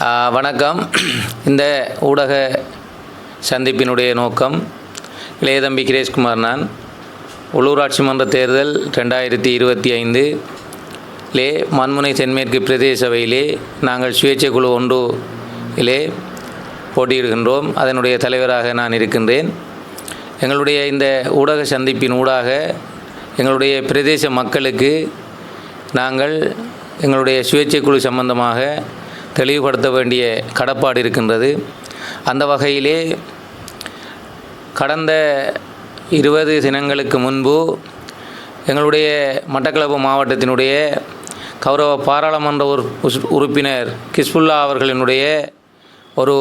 வணக்கம். இந்த ஊடக சந்திப்பினுடைய நோக்கம் இளையதம்பி கிரேஷ்குமார் நான். உள்ளூராட்சி மன்ற தேர்தல் ரெண்டாயிரத்தி இருபத்தி ஐந்து. லே மண்முனை தென்மேற்கு பிரதேச சபையிலே நாங்கள் சுயேட்சை குழு ஒன்று இலே போட்டியிடுகின்றோம். அதனுடைய தலைவராக நான் இருக்கின்றேன். எங்களுடைய இந்த ஊடக சந்திப்பின் ஊடாக எங்களுடைய பிரதேச மக்களுக்கு நாங்கள் எங்களுடைய சுயேட்சை குழு சம்பந்தமாக தெளிவுபடுத்த வேண்டிய கடப்பாடு இருக்கின்றது. அந்த வகையிலே கடந்த இருபது தினங்களுக்கு முன்பு எங்களுடைய மட்டக்களப்பு மாவட்டத்தினுடைய கௌரவ பாராளுமன்ற உஸ்- உறுப்பினர் கிஸ்புல்லா அவர்களினுடைய ஒரு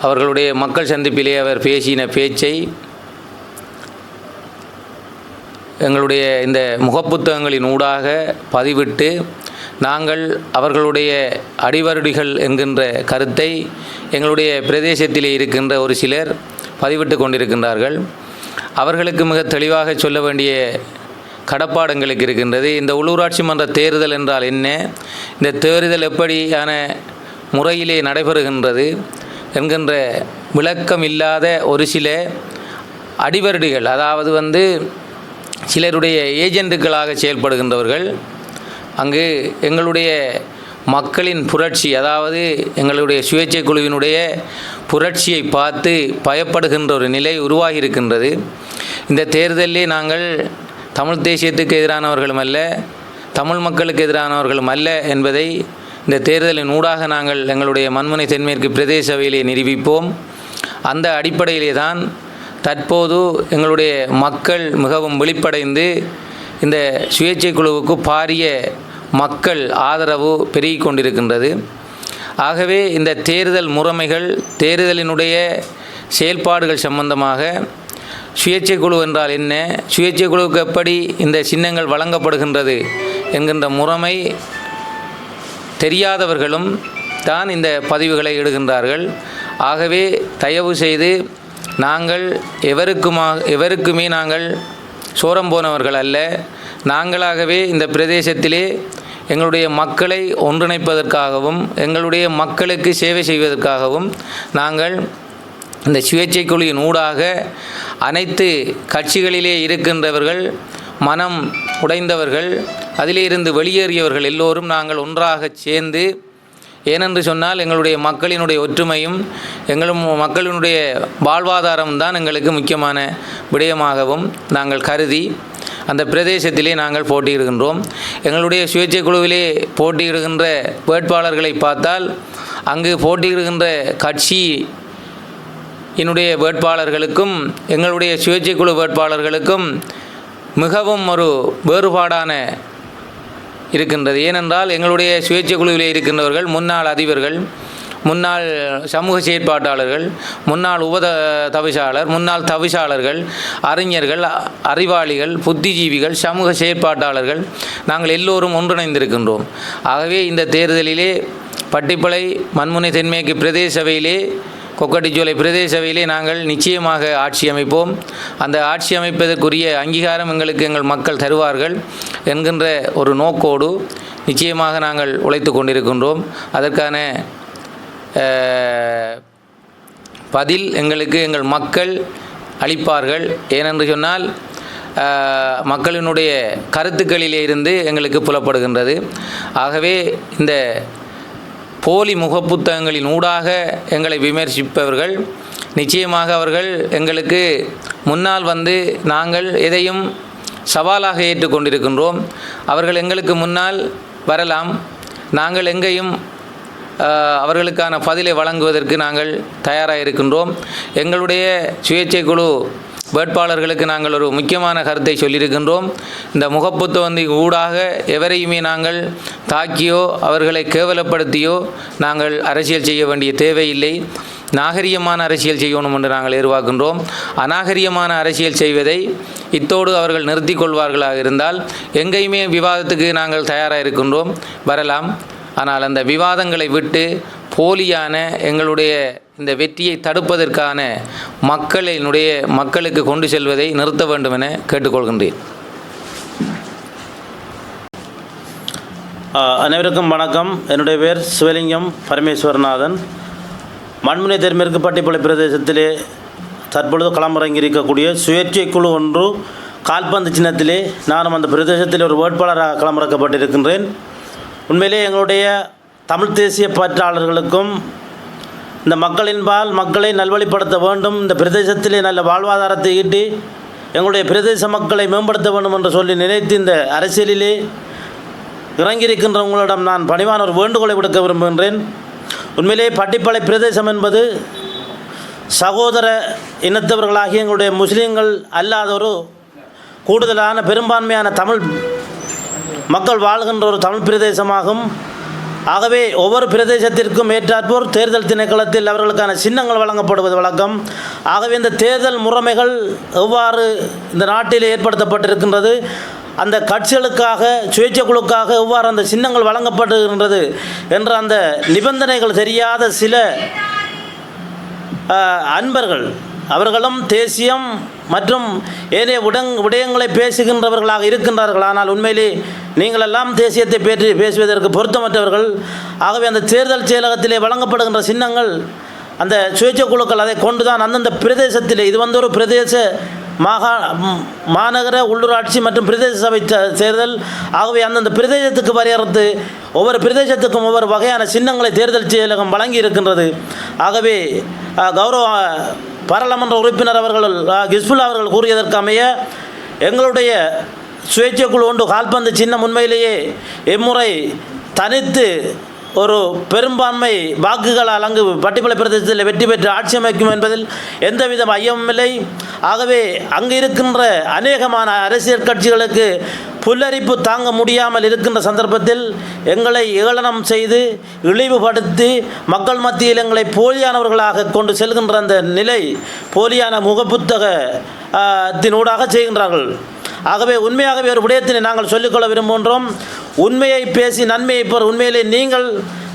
அவர்களுடைய மக்கள் சந்திப்பிலே அவர் பேசின பேச்சை எங்களுடைய இந்த முகப்புத்தகங்களின் ஊடாக பதிவிட்டு நாங்கள் அவர்களுடைய அடிவருடிகள் என்கின்ற கருத்தை எங்களுடைய பிரதேசத்திலே இருக்கின்ற ஒரு சிலர் பதிவிட்டு கொண்டிருக்கின்றார்கள். அவர்களுக்கு மிக தெளிவாக சொல்ல வேண்டிய கடப்பாடங்களுக்கு இருக்கின்றது. இந்த உள்ளூராட்சி மன்ற தேர்தல் என்றால் என்ன? இந்த தேர்தல் எப்படியான முறையிலே நடைபெறுகின்றது என்கின்ற விளக்கம் இல்லாத ஒரு சில அடிவருடிகள் அதாவது வந்து சிலருடைய ஏஜென்ட்டுகளாக செயல்படுகின்றவர்கள் அங்கு எங்களுடைய மக்களின் புரட்சி அதாவது எங்களுடைய சுயேட்சை குழுவினுடைய புரட்சியை பார்த்து பயப்படுகின்ற ஒரு நிலை உருவாகி இருக்கின்றது இந்த தேர்தலிலே நாங்கள் தமிழ் தேசியத்துக்கு எதிரானவர்களும் அல்ல தமிழ் மக்களுக்கு எதிரானவர்களும் அல்ல என்பதை இந்த தேர்தலின் ஊடாக நாங்கள் எங்களுடைய மண்முனை தென்மேற்கு பிரதேச சபையிலே நிரூபிப்போம். அந்த அடிப்படையிலே தான் தற்போது எங்களுடைய மக்கள் மிகவும் விழிப்படைந்து இந்த சுயேட்சை குழுவுக்கு பாரிய மக்கள் ஆதரவு பெருகிக் கொண்டிருக்கின்றது. ஆகவே இந்த தேர்தல் முறைமைகள் தேர்தலினுடைய செயல்பாடுகள் சம்பந்தமாக சுயேட்சை குழு என்றால் என்ன? சுயேட்சை குழுவுக்கு எப்படி இந்த சின்னங்கள் வழங்கப்படுகின்றது என்கின்ற முறைமை தெரியாதவர்களும் தான் இந்த பதிவுகளை இடுகின்றார்கள். ஆகவே தயவு செய்து நாங்கள் எவருக்குமா எவருக்குமே நாங்கள் சோரம் போனவர்கள் அல்ல. நாங்களாகவே இந்த பிரதேசத்திலே எங்களுடைய மக்களை ஒன்றிணைப்பதற்காகவும் எங்களுடைய மக்களுக்கு சேவை செய்வதற்காகவும் நாங்கள் இந்த சுயேட்சை குழுவின் ஊடாக அனைத்து கட்சிகளிலே இருக்கின்றவர்கள் மனம் உடைந்தவர்கள் அதிலிருந்து வெளியேறியவர்கள் எல்லோரும் நாங்கள் ஒன்றாக சேர்ந்து ஏனென்று சொன்னால் எங்களுடைய மக்களினுடைய ஒற்றுமையும் எங்களும் மக்களினுடைய வாழ்வாதாரம் தான் எங்களுக்கு முக்கியமான விடயமாகவும் நாங்கள் கருதி அந்த பிரதேசத்திலே நாங்கள் போட்டியிடுகின்றோம். எங்களுடைய சுயேட்சை குழுவிலே போட்டியிடுகின்ற வேட்பாளர்களை பார்த்தால் அங்கு போட்டியிடுகின்ற கட்சி என்னுடைய வேட்பாளர்களுக்கும் எங்களுடைய சுயேட்சை குழு வேட்பாளர்களுக்கும் மிகவும் ஒரு வேறுபாடான இருக்கின்றது. ஏனென்றால் எங்களுடைய சுயேட்சை குழுவிலே இருக்கின்றவர்கள் முன்னாள் அதிபர்கள். முன்னாள் சமூக செயற்பாட்டாளர்கள் முன்னாள் உபத தவிசாளர் முன்னாள் தவிசாளர்கள் அறிஞர்கள் அ- அறிவாளிகள் புத்திஜீவிகள் சமூக செயற்பாட்டாளர்கள் நாங்கள் எல்லோரும் ஒன்றிணைந்திருக்கின்றோம். ஆகவே இந்த தேர்தலிலே பட்டிப்பளை மண்முனை தென்மேற்கு பிரதேச சபையிலே கொக்கட்டிச்சோலை பிரதேச சபையிலே நாங்கள் நிச்சயமாக ஆட்சி அமைப்போம். அந்த ஆட்சி அமைப்பதற்குரிய அங்கீகாரம் எங்களுக்கு எங்கள் மக்கள் தருவார்கள் என்கின்ற ஒரு நோக்கோடு நிச்சயமாக நாங்கள் உழைத்து கொண்டிருக்கின்றோம். அதற்கான பதில் எங்களுக்கு எங்கள் மக்கள் அளிப்பார்கள். ஏனென்று சொன்னால் மக்களினுடைய கருத்துக்களிலே இருந்து எங்களுக்கு புலப்படுகின்றது. ஆகவே இந்த போலி முகப்புத்தகங்களின் ஊடாக எங்களை விமர்சிப்பவர்கள் நிச்சயமாக அவர்கள் எங்களுக்கு முன்னால் வந்து நாங்கள் எதையும் சவாலாக ஏற்றுக்கொண்டிருக்கின்றோம். அவர்கள் எங்களுக்கு முன்னால் வரலாம். நாங்கள் எங்கேயும் அவர்களுக்கான பதிலை வழங்குவதற்கு நாங்கள் தயாராக இருக்கின்றோம் எங்களுடைய சுயேட்சை குழு வேட்பாளர்களுக்கு நாங்கள் ஒரு முக்கியமான கருத்தை சொல்லியிருக்கின்றோம். இந்த முகப்புத்தவந்தி ஊடாக எவரையுமே நாங்கள் தாக்கியோ அவர்களை கேவலப்படுத்தியோ நாங்கள் அரசியல் செய்ய வேண்டிய தேவையில்லை. நாகரிகமான அரசியல் செய்யணும் என்று நாங்கள் எதிர்பார்க்கின்றோம். அநாகரிகமான அரசியல் செய்வதை இத்தோடு அவர்கள் நிறுத்திக் கொள்வார்களாக இருந்தால் எங்கேயுமே விவாதத்துக்கு நாங்கள் தயாராக இருக்கின்றோம் வரலாம். ஆனால் அந்த விவாதங்களை விட்டு போலியான எங்களுடைய இந்த வெற்றியை தடுப்பதற்கான மக்களினுடைய மக்களுக்கு கொண்டு செல்வதை நிறுத்த வேண்டும் என கேட்டுக்கொள்கின்றேன். அனைவருக்கும் வணக்கம். என்னுடைய பேர் சிவலிங்கம் பரமேஸ்வரநாதன். மண்முனை தென்மேற்கு பட்டிப்பள்ளி பிரதேசத்திலே தற்பொழுது களமிறங்கி இருக்கக்கூடிய சுயேட்சை குழு ஒன்று கால்பந்து சின்னத்திலே நானும் அந்த பிரதேசத்தில் ஒரு வேட்பாளராக களமிறக்கப்பட்டிருக்கின்றேன். உண்மையிலே எங்களுடைய தமிழ் தேசிய பற்றாளர்களுக்கும் இந்த மக்களின்பால் மக்களை நல்வழிப்படுத்த வேண்டும் இந்த பிரதேசத்திலே நல்ல வாழ்வாதாரத்தை ஈட்டி எங்களுடைய பிரதேச மக்களை மேம்படுத்த வேண்டும் என்று சொல்லி நினைத்து இந்த அரசியலிலே இறங்கியிருக்கின்றவங்களிடம் நான் பணிவான ஒரு வேண்டுகோளை விடுக்க விரும்புகின்றேன். உண்மையிலே பட்டிப்பளை பிரதேசம் என்பது சகோதர இனத்தவர்களாகிய எங்களுடைய முஸ்லீம்கள் அல்லாத ஒரு கூடுதலான பெரும்பான்மையான தமிழ் மக்கள் வாழ்கின்ற ஒரு தமிழ் பிரதேசமாகும். ஆகவே ஒவ்வொரு பிரதேசத்திற்கும் ஏற்றாற்போர் தேர்தல் திணைக்களத்தில் அவர்களுக்கான சின்னங்கள் வழங்கப்படுவது வழக்கம். ஆகவே இந்த தேர்தல் முறைமைகள் எவ்வாறு இந்த நாட்டில் ஏற்படுத்தப்பட்டிருக்கின்றது அந்த கட்சிகளுக்காக சுயேட்சை குழுக்காக எவ்வாறு அந்த சின்னங்கள் வழங்கப்படுகின்றது என்ற அந்த நிபந்தனைகள் தெரியாத சில அன்பர்கள் அவர்களும் தேசியம் மற்றும் ஏனைய உடங் விடயங்களை பேசுகின்றவர்களாக இருக்கின்றார்கள். ஆனால் உண்மையிலே நீங்களெல்லாம் தேசியத்தை பேற்றி பேசுவதற்கு பொருத்தமற்றவர்கள். ஆகவே அந்த தேர்தல் செயலகத்திலே வழங்கப்படுகின்ற சின்னங்கள் அந்த சுயேட்சை குழுக்கள் அதை கொண்டு தான் அந்தந்த பிரதேசத்திலே இது வந்து ஒரு பிரதேச மாகா மாநகர உள்ளூராட்சி மற்றும் பிரதேச சபை தேர்தல். ஆகவே அந்தந்த பிரதேசத்துக்கு வரையறுத்து ஒவ்வொரு பிரதேசத்துக்கும் ஒவ்வொரு வகையான சின்னங்களை தேர்தல் செயலகம் வழங்கி இருக்கின்றது ஆகவே கௌரவ பாராளுமன்ற உறுப்பினர் அவர்கள் அ, கிஸ்புல்லா அவர்கள் கூறியதற்கமைய எங்களுடைய சுயேட்சை குழு ஒன்று கால்பந்து சின்னம் உண்மையிலேயே இம்முறை தனித்து ஒரு பெரும்பான்மை வாக்குகளால் அங்கு பட்டிமலை பிரதேசத்தில் வெற்றி பெற்று ஆட்சி அமைக்கும் என்பதில் எந்தவித ஐயமும் இல்லை. ஆகவே அங்கு இருக்கின்ற அநேகமான அரசியல் கட்சிகளுக்கு புல்லரிப்பு தாங்க முடியாமல் இருக்கின்ற சந்தர்ப்பத்தில் எங்களை ஏளனம் செய்து இழிவுபடுத்தி மக்கள் மத்தியில் எங்களை போலியானவர்களாக கொண்டு செல்கின்ற அந்த நிலை போலியான முகப்புத்தகத்தினூடாக செய்கின்றார்கள். ஆகவே உண்மையாகவே ஒரு விடயத்தினை நாங்கள் சொல்லிக்கொள்ள விரும்புகின்றோம். உண்மையை பேசி நன்மையை பெற உண்மையிலே நீங்கள்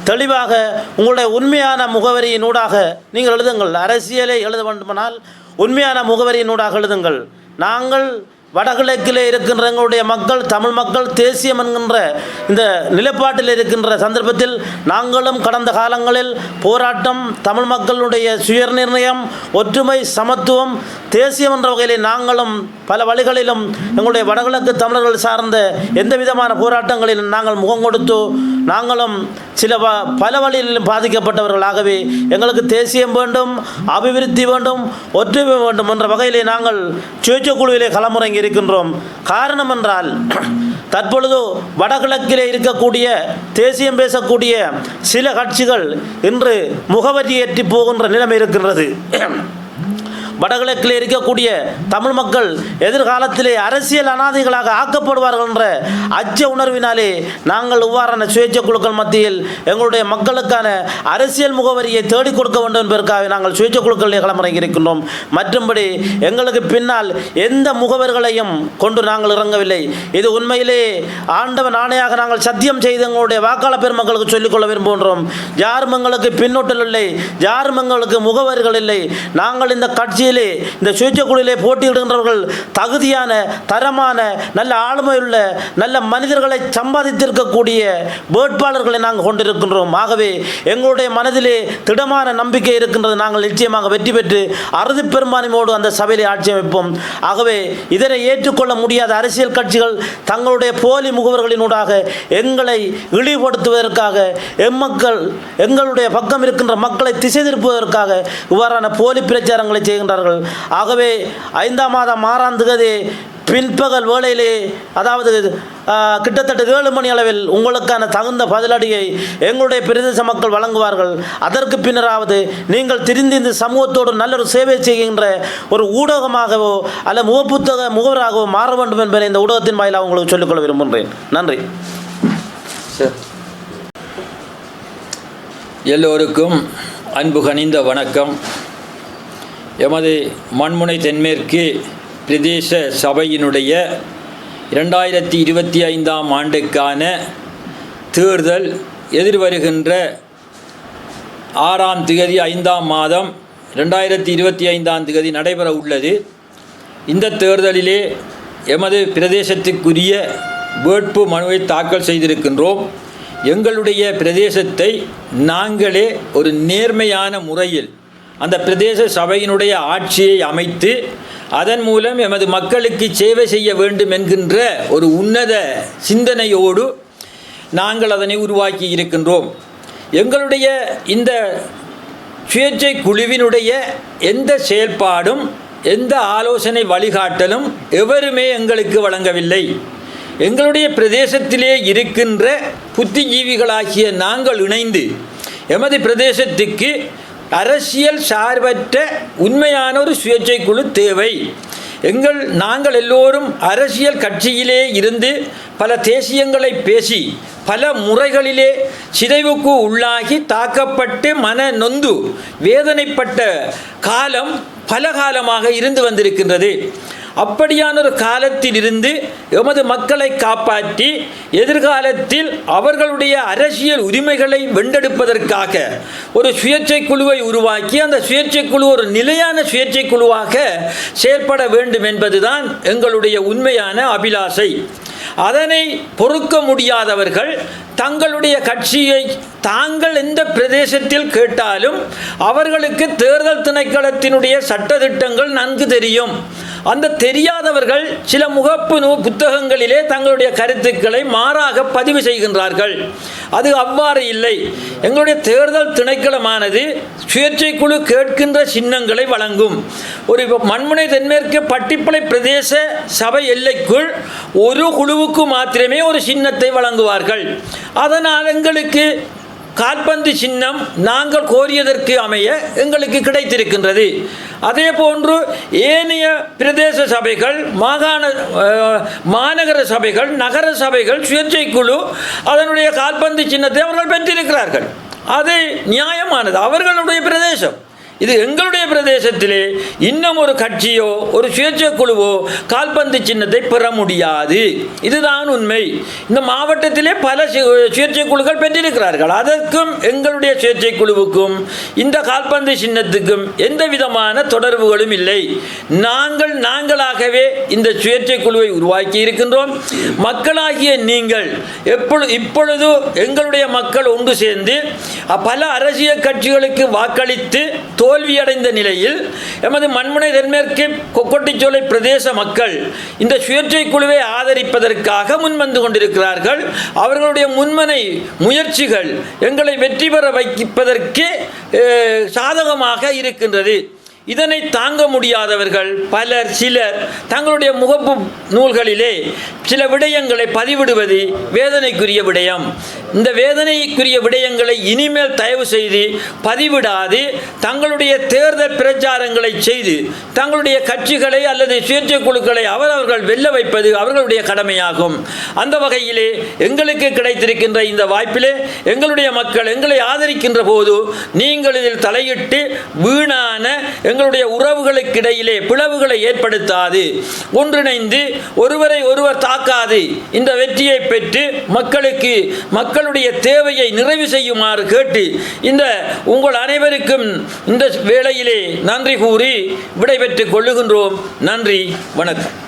தெளிவாக உங்களுடைய உண்மையான முகவரியினூடாக நீங்கள் எழுதுங்கள். அரசியலை எழுத வேண்டுமானால் உண்மையான முகவரியினூடாக எழுதுங்கள். நாங்கள் வடகிழக்கிலே இருக்கின்ற எங்களுடைய மக்கள் தமிழ் மக்கள் தேசியம் என்கின்ற இந்த நிலைப்பாட்டில் இருக்கின்ற சந்தர்ப்பத்தில் நாங்களும் கடந்த காலங்களில் போராட்டம் தமிழ் மக்களுடைய சுயநிர்ணயம் ஒற்றுமை சமத்துவம் தேசியம் என்ற வகையிலே நாங்களும் பல வழிகளிலும் எங்களுடைய வடகிழக்கு தமிழர்கள் சார்ந்த எந்த விதமான போராட்டங்களிலும் நாங்கள் முகம் கொடுத்து நாங்களும் சில பல வழிகளிலும் பாதிக்கப்பட்டவர்களாகவே எங்களுக்கு தேசியம் வேண்டும் அபிவிருத்தி வேண்டும் ஒற்றுமை வேண்டும் என்ற வகையிலே நாங்கள் சுயேட்சை குழுவிலே களமுறங்கி இருக்கின்றோம். காரணம் என்றால் தற்பொழுது வடகிழக்கிலே இருக்கக்கூடிய தேசியம் பேசக்கூடிய சில கட்சிகள் இன்று முகவரியேற்றி போகின்ற நிலைமை இருக்கின்றது. வடகிழக்கில் இருக்கக்கூடிய தமிழ் மக்கள் எதிர்காலத்திலே அரசியல் அனாதைகளாக ஆக்கப்படுவார்கள் என்ற அச்ச உணர்வினாலே நாங்கள் இவ்வாறான சுயேட்சை குழுக்கள் மத்தியில் எங்களுடைய மக்களுக்கான அரசியல் முகவரியை தேடிக் கொடுக்க வேண்டும் என்பதற்காக நாங்கள் சுயேட்சை குழுக்களில் களமிறங்கி இருக்கின்றோம். மற்றும்படி எங்களுக்கு பின்னால் எந்த முகவர்களையும் கொண்டு நாங்கள் இறங்கவில்லை. இது உண்மையிலே ஆண்டவன் ஆணையாக நாங்கள் சத்தியம் செய்து எங்களுடைய வாக்காளர் பெருமக்களுக்கு சொல்லிக்கொள்ள விரும்புகின்றோம். யாரும் எங்களுக்கு பின்னூட்டல் இல்லை. யாரும் எங்களுக்கு முகவர்கள் இல்லை. நாங்கள் இந்த கட்சியில் இந்த சுயேட்சை போட்டியிடுகின்றவர்கள் தகுதியான தரமான நல்ல ஆளுமையுள்ள நல்ல மனிதர்களை சம்பாதித்திருக்கக்கூடிய வேட்பாளர்களை நாங்கள் கொண்டிருக்கின்றோம். ஆகவே எங்களுடைய மனதிலே திடமான நம்பிக்கை இருக்கின்றது. நாங்கள் நிச்சயமாக வெற்றி பெற்று அறுதி பெரும்பான்மையோடு அந்த சபையிலே ஆட்சி அமைப்போம். ஆகவே இதனை ஏற்றுக்கொள்ள முடியாத அரசியல் கட்சிகள் தங்களுடைய போலி முகவர்களினூடாக எங்களை இழிவுபடுத்துவதற்காக எம்மக்கள் எங்களுடைய பக்கம் இருக்கின்ற மக்களை திசை திருப்புவதற்காக இவ்வாறான போலி பிரச்சாரங்களை செய்கின்றார்கள். ஆகவே ஐந்தாம் மாதம் ஆறாம் திகதி பின்பகல் வேளையிலே அதாவது கிட்டத்தட்ட ஏழு மணி அளவில் உங்களுக்கான தகுந்த பதிலடியை எங்களுடைய பிரதேச மக்கள் வழங்குவார்கள். அதற்கு பின்னராவது நீங்கள் திரிந்து இந்த சமூகத்தோடு நல்ல ஒரு சேவை செய்கின்ற ஒரு ஊடகமாகவோ அல்ல முகப்புத்தக முகவராகவோ மாற வேண்டும் என்பதை இந்த ஊடகத்தின் வாயிலாக உங்களுக்கு சொல்லிக்கொள்ள விரும்புகிறேன். நன்றி. எல்லோருக்கும் அன்பு கனிந்த வணக்கம். எமது மண்முனை தென்மேற்கு பிரதேச சபையினுடைய இரண்டாயிரத்தி இருபத்தி ஐந்தாம் ஆண்டுக்கான தேர்தல் எதிர்வருகின்ற ஆறாம் திகதி ஐந்தாம் மாதம் ரெண்டாயிரத்தி இருபத்தி ஐந்தாம் திகதி நடைபெற உள்ளது. இந்த தேர்தலிலே எமது பிரதேசத்துக்குரிய வேட்பு மனுவை தாக்கல் செய்திருக்கின்றோம். எங்களுடைய பிரதேசத்தை நாங்களே ஒரு நேர்மையான முறையில் அந்த பிரதேச சபையினுடைய ஆட்சியை அமைத்து அதன் மூலம் எமது மக்களுக்கு சேவை செய்ய வேண்டும் என்கின்ற ஒரு உன்னத சிந்தனையோடு நாங்கள் அதனை உருவாக்கி இருக்கின்றோம். எங்களுடைய இந்த சுயேட்சை குழுவினுடைய எந்த செயல்பாடும் எந்த ஆலோசனை வழிகாட்டலும் எவருமே எங்களுக்கு வழங்கவில்லை. எங்களுடைய பிரதேசத்திலே இருக்கின்ற புத்திஜீவிகளாகிய நாங்கள் இணைந்து எமது பிரதேசத்துக்கு அரசியல் சார்பற்ற உண்மையான ஒரு சுயேட்சை குழு தேவை. எங்கள் நாங்கள் எல்லோரும் அரசியல் கட்சியிலே இருந்து பல தேசியங்களை பேசி பல முறைகளிலே சிதைவுக்கு உள்ளாகி தாக்கப்பட்டு மன நொந்து வேதனைப்பட்ட காலம் பல காலமாக இருந்து வந்திருக்கின்றது. அப்படியான ஒரு காலத்தில் இருந்து எமது மக்களை காப்பாற்றி எதிர்காலத்தில் அவர்களுடைய அரசியல் உரிமைகளை வென்றெடுப்பதற்காக ஒரு சுயேட்சை குழுவை உருவாக்கி அந்த சுயேட்சை குழு ஒரு நிலையான சுயேட்சை குழுவாக செயற்பட வேண்டும் என்பதுதான் எங்களுடைய உண்மையான அபிலாஷை அதனை பொறுக்க முடியாதவர்கள் தங்களுடைய கட்சியை தாங்கள் எந்த பிரதேசத்தில் கேட்டாலும் அவர்களுக்கு தேர்தல் திணைக்களத்தினுடைய சட்டத்திட்டங்கள் நன்கு தெரியும். அந்த தெரியாதவர்கள் சில முகப்பு நூ புத்தகங்களிலே தங்களுடைய கருத்துக்களை மாறாக பதிவு செய்கின்றார்கள். அது அவ்வாறு இல்லை. எங்களுடைய தேர்தல் திணைக்களமானது சுயேட்சை குழு கேட்கின்ற சின்னங்களை வழங்கும். ஒரு மண்முனை தென்மேற்கு பட்டிப்பளை பிரதேச சபை எல்லைக்குள் ஒரு குழுவுக்கு மாத்திரமே ஒரு சின்னத்தை வழங்குவார்கள். அதனால் எங்களுக்கு கால்பந்து சின்னம் நாங்கள் கோரியதற்கு அமைய எங்களுக்கு கிடைத்திருக்கின்றது. அதே போன்று ஏனைய பிரதேச சபைகள் மாகாண மாநகர சபைகள் நகர சபைகள் சுயேட்சை குழு அதனுடைய கால்பந்து சின்னத்தை அவர்கள் பெற்றிருக்கிறார்கள். அது நியாயமானது. அவர்களுடைய பிரதேசம். இது எங்களுடைய பிரதேசத்திலே இன்னும் ஒரு கட்சியோ ஒரு சுயேட்சை குழுவோ கால்பந்து சின்னத்தை பெற முடியாது. இதுதான் உண்மை. இந்த மாவட்டத்திலே பல சு- சுயேட்சை குழுக்கள் பெற்றிருக்கிறார்கள். அதற்கும் எங்களுடைய சுயேட்சை குழுவுக்கும் இந்த கால்பந்து சின்னத்துக்கும் எந்த விதமான தொடர்புகளும் இல்லை. நாங்கள் நாங்களாகவே இந்த சுயேட்சை குழுவை உருவாக்கி இருக்கின்றோம். மக்களாகிய நீங்கள் எப்பொழுது இப்பொழுது எங்களுடைய மக்கள் ஒன்று சேர்ந்து பல அரசியல் கட்சிகளுக்கு வாக்களித்து தோல்வியடைந்த நிலையில் எமது மண்முனை தென்மேற்கு கொக்கொட்டிச்சோலை பிரதேச மக்கள் இந்த சுயேட்சை குழுவை ஆதரிப்பதற்காக முன்வந்து கொண்டிருக்கிறார்கள். அவர்களுடைய முன்மனை முயற்சிகள் எங்களை வெற்றி பெற வைப்பதற்கு சாதகமாக இருக்கின்றது. இதனை தாங்க முடியாதவர்கள் பலர் சிலர் தங்களுடைய முகப்பு நூல்களிலே சில விடயங்களை பதிவிடுவது வேதனைக்குரிய விடயம். இந்த வேதனைக்குரிய விடயங்களை இனிமேல் தயவு செய்து பதிவிடாது. தங்களுடைய தேர்தல் பிரச்சாரங்களை செய்து தங்களுடைய கட்சிகளை அல்லது சுயேட்சை குழுக்களை அவரவர்கள் வெல்ல வைப்பது அவர்களுடைய கடமையாகும். அந்த வகையிலே எங்களுக்கு கிடைத்திருக்கின்ற இந்த வாய்ப்பிலே எங்களுடைய மக்கள் எங்களை ஆதரிக்கின்ற போது நீங்கள் இதில் தலையிட்டு வீணான எங்களுடைய உறவுகளுக்கிடையிலே பிளவுகளை ஏற்படுத்தாது. ஒன்றிணைந்து ஒருவரை ஒருவர் தாக்காது. இந்த வெற்றியை பெற்று மக்களுக்கு மக்களுடைய தேவையை நிறைவு செய்யுமாறு கேட்டு இந்த உங்கள் அனைவருக்கும் இந்த வேளையிலே நன்றி கூறி விடைபெற்றுக் கொள்ளுகின்றோம். நன்றி வணக்கம்.